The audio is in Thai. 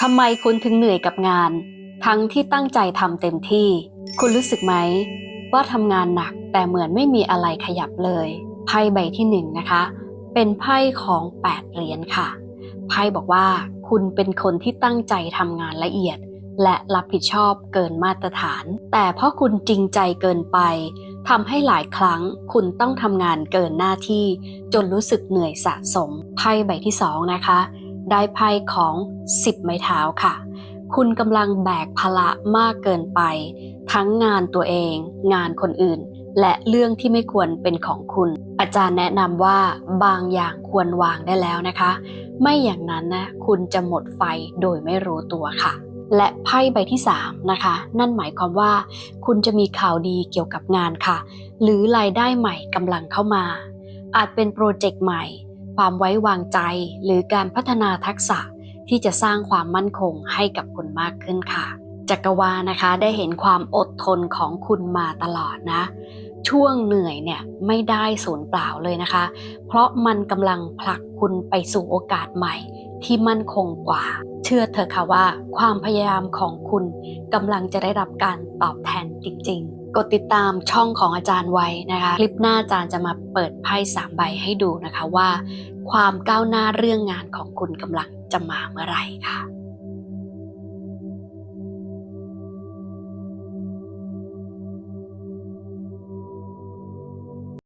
ทำไมคุณถึงเหนื่อยกับงาน ทั้งที่ตั้งใจทำเต็มที่ คุณรู้สึกไหม ว่าทำงานหนักแต่เหมือนไม่มีอะไรขยับเลย ไพ่ใบที่หนึ่งนะคะ เป็นไพ่ของแปดเหรียญค่ะ ไพ่บอกว่า คุณเป็นคนที่ตั้งใจทำงานละเอียด และรับผิดชอบเกินมาตรฐาน แต่เพราะคุณจริงใจเกินไปทำให้หลายครั้งคุณต้องทำงานเกินหน้าที่ จนรู้สึกเหนื่อยสะสม ไพ่ใบที่สองนะคะ ได้ไพ่ของ 10 ไม้เท้าค่ะ คุณกำลังแบกภาระมากเกินไป ทั้งงานตัวเอง งานคนอื่น และเรื่องที่ไม่ควรเป็นของคุณ อาจารย์แนะนำว่าบางอย่างควรวางได้แล้วนะคะ ไม่อย่างนั้นนะคุณจะหมดไฟโดยไม่รู้ตัวค่ะและไพ่ใบที่3นะคะ นั่นหมายความว่า คุณจะมีข่าวดีเกี่ยวกับงานค่ะ หรือรายได้ใหม่กำลังเข้ามา อาจเป็นโปรเจกต์ใหม่ ความไว้วางใจ หรือการพัฒนาทักษะที่จะสร้างความมั่นคงให้กับคุณมากขึ้นค่ะ จักรวาลนะคะได้เห็นความอดทนของคุณมาตลอดนะ ช่วงเหนื่อยเนี่ยไม่ได้สูญเปล่าเลยนะคะ เพราะมันกำลังผลักคุณไปสู่โอกาสใหม่ที่มั่นคงกว่า เชื่อเถอะค่ะว่า ความพยายามของคุณกำลังจะได้รับการตอบแทนจริงๆ กดติดตามช่องของอาจารย์ไว้นะคะ คลิปหน้าอาจารย์จะมาเปิดไพ่สามใบให้ดูนะคะว่า ความก้าวหน้าเรื่องงานของคุณกำลังจะมาเมื่อไหร่ค่ะ